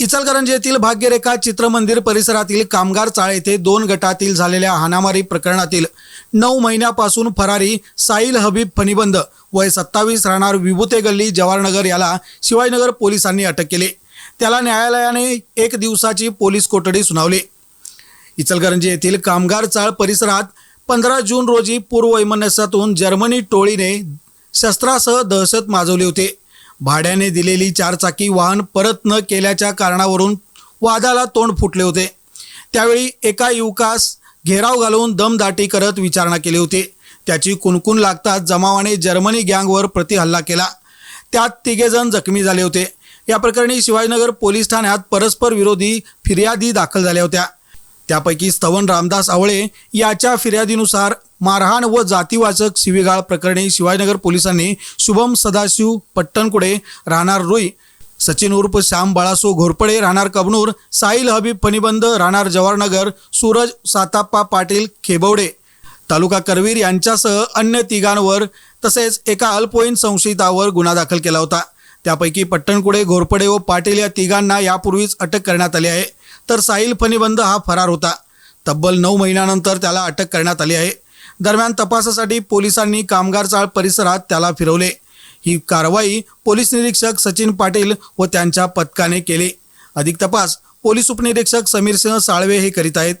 इचलकरंजी येथील भाग्यरेखा चित्रमंदिर परिसरातील कामगार चाळ येथे दोन गटातील झालेल्या हाणामारी प्रकरणातील नऊ महिन्यापासून फरारी साईल हबीब फणीबंद वय सत्तावीस राहणार विभूते गल्ली जवाहरनगर याला शिवाजीनगर पोलिसांनी अटक केली. त्याला न्यायालयाने एक दिवसाची पोलीस कोठडी सुनावली. इचलकरंजी येथील कामगार चाळ परिसरात पंधरा जून रोजी पूर्ववैमनस्यातून जर्मनी टोळीने शस्त्रासह दहशत माजवली होते. भाड्याने दिलेली चारचाकी वाहन परत न केल्याच्या कारणावरून वादाला तोंड फुटले होते. त्यावेळी एका युवकास घेराव घालून दमदाटी करत विचारणा केली होती. त्याची कुणकुण लागताच जमावाने जर्मनी गँगवर प्रतिहल्ला केला. त्यात तिघेजण जखमी झाले होते. या प्रकरणी शिवाजीनगर पोलीस ठाण्यात परस्पर विरोधी फिर्यादी दाखल झाल्या होत्या. त्यापैकी स्तवन रामदास आवळे याच्या फिर्यादीनुसार मारहाण व जातीवाचक शिवीगाळ प्रकरणी शिवाजीनगर पोलिसांनी शुभम सदाशिव पट्टणकुडे राहणार रुई सचिन उर्फ श्याम बाळासो घोरपडे राहणार कबनूर साहिल हबीब फणीबंद राहणार जवाहरनगर सूरज साताप्पा पाटील खेबवडे. तालुका करवीर यांच्यासह अन्य तिघांवर तसेच एका अल्पवयीन संशयितावर गुन्हा दाखल केला होता. त्यापैकी पट्टणकुडे घोरपडे व पाटील या तिघांना यापूर्वीच अटक करण्यात आली आहे. तर साहिल फणीबंद हा फरार होता. तब्बल नऊ महिन्यानंतर त्याला अटक करण्यात आली आहे. दरम्यान तपासासाठी पोलिसांनी कामगार चाळ परिसरात त्याला फिरवले. ही कारवाई पोलीस निरीक्षक सचिन पाटील व त्यांच्या पथकाने केली. अधिक तपास पोलीस उपनिरीक्षक समीरसिंह साळवे हे करीत आहेत.